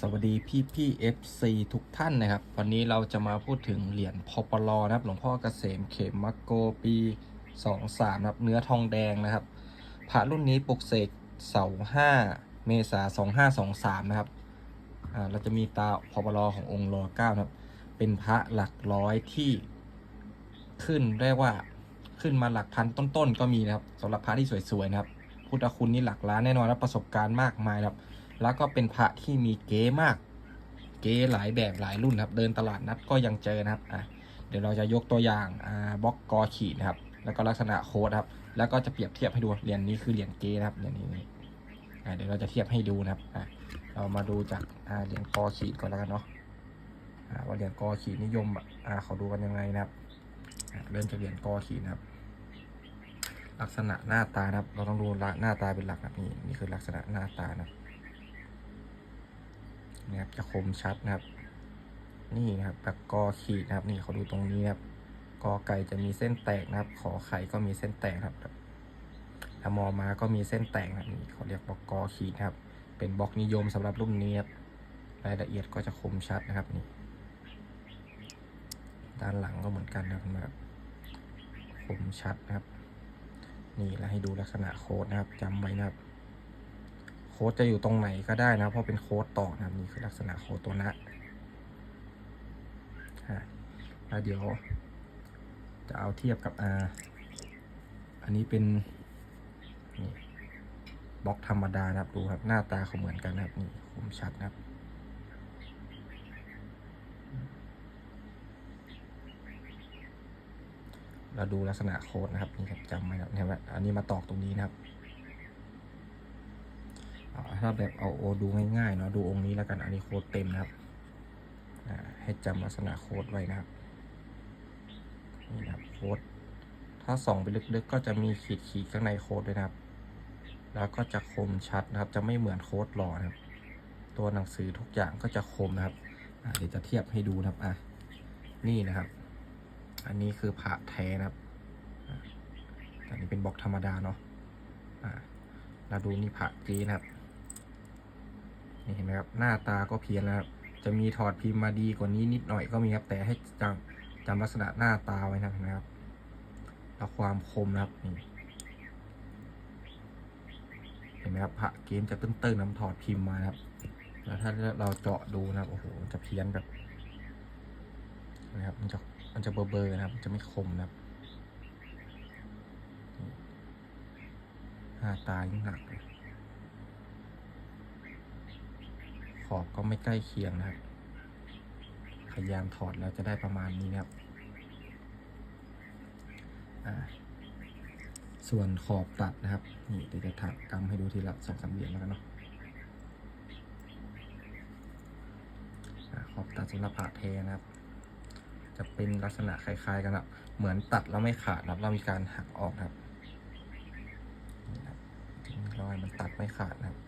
สวัสดีพี่พี่เอฟซีทุกท่านนะครับ วันนี้เราจะมาพูดถึงเหรียญพอปลอนะครับ หลวงพ่อเกษมเขมมักโกปี 23นะครับ เนื้อทองแดงนะครับพระรุ่นนี้ปลุกเสกเสาห้าเมษา2523 นะครับอ่าเราจะมีตาพอปลอขององค์รอเก้านะครับ เป็นพระหลักร้อยที่ขึ้นได้ว่าขึ้นมาหลักพันต้นๆก็มีนะครับสำหรับพระที่สวยๆนะครับ พุทธคุณนี่หลักล้านแน่นอนและประสบการณ์มากมายครับ แล้วก็เป็นพระที่มีเก๋มาก เก๋หลายแบบหลายรุ่นครับ เดินตลาดนัดก็ยังเจอนะครับอะเดี๋ยวเราจะยกตัวอย่างอ่าบล็อกกอขีดนะครับ แล้วก็ลักษณะโค้ดครับ แล้วก็จะเปรียบเทียบให้ดูเหรียญนี้คือเหรียญเก๋นะครับเหรียญนี้นี่อ่าเดี๋ยวเราจะเทียบให้ดูนะครับอะเรามาดูจากอ่าเหรียญกอขีดก่อนแล้วกันเนาะอ่าว่าเหรียญกอขีดนิยมอ่าเขาดูกันยังไงนะครับเริ่มจากเหรียญกอขีดนะครับ ลักษณะหน้าตานะครับ เราต้องดูหน้าตาเป็นหลักนะนี่นี่คือลักษณะหน้าตานะครับ นะครับจะคมชัดนะครับ นี่นะครับแบบกอขีดนะครับนี่เขาดูตรงนี้นะครับกอไก่จะมีเส้นแตกนะครับ ขอไข่ก็มีเส้นแตกครับถ้ามอมาก็มีเส้นแตกนะครับนี่เขาเรียกบล็อกกอขีดนะครับ เป็นบล็อกนิยมสำหรับรุ่นนี้ครับรายละเอียดก็จะคมชัดนะครับนี่ด้านหลังก็เหมือนกันนะครับคมชัดนะครับ นี่แล้วให้ดูลักษณะโค้ดนะครับจำไว้นะครับ โค้ดจะอยู่ตรงไหนก็ได้นะ เพราะเป็นโค้ดต่อนะครับนี่คือลักษณะโค้ดตัวนะฮะแล้วเดี๋ยว จะเอาเทียบกับอ่าอันนี้เป็นนี่บล็อกธรรมดานะครับดูครับหน้าตาเขาเหมือนกันนะครับนี่คมชัดนะครับเราดูลักษณะโค้ดนะครับนี่ครับจำไว้นะครับเนี่ยว่าอันนี้มาตอกตรงนี้นะครับ ถ้าแบบเอาโอดูง่ายๆเนาะดูองค์นี้แล้วกันอันนี้โค้ดเต็มนะครับให้จำลักษณะโค้ดไว้นะครับนี่นะครับโค้ดถ้าส่องไปลึกๆ ก็จะมีขีดขีดข้างในโค้ดด้วยนะครับ แล้วก็จะคมชัดนะครับ จะไม่เหมือนโค้ดหล่อนะครับ ตัวหนังสือทุกอย่างก็จะคมนะครับเดี๋ยวจะเทียบให้ดูนะครับอะนี่นะครับ อันนี้คือผ่าแท้นะครับอันนี้เป็นบล็อกธรรมดาเนาะอ่าเราดูนี่ผ่าจีนะครับ นี่เห็นไหมครับหน้าตาก็เพี้ยนแล้วครับจะมีถอดพิมพ์มาดีกว่านี้นิดหน่อยก็มีครับ แต่ให้จำจำลักษณะหน้าตาไว้นะครับแล้วความคมนะครับนี่เห็นไหมครับพระเกมจะตื้นๆน้ำถอดพิมพ์มาครับ แล้วถ้าเราเจาะดูนะครับโอ้โหจะเพี้ยนแบบนะครับมันจะมันจะเบอร์ๆนะครับ จะไม่คมนะครับหน้าตายิ่งหนักเลย ขอบก็ไม่ใกล้เคียงนะครับ พยายามถอดแล้วจะได้ประมาณนี้นะครับ ส่วนขอบตัดนะครับ นี่เดี๋ยวจะถักกำให้ดูทีละสองสามเหรียญแล้วกันเนาะอ่าขอบตัดสำหรับผ่าเทนะครับ จะเป็นลักษณะคล้าย ๆ กันครับเหมือนตัดแล้วไม่ขาดนะครับ เรามีการหักออกนะครับนี่นะครับถึงรอยมันตัดไม่ขาดนะครับ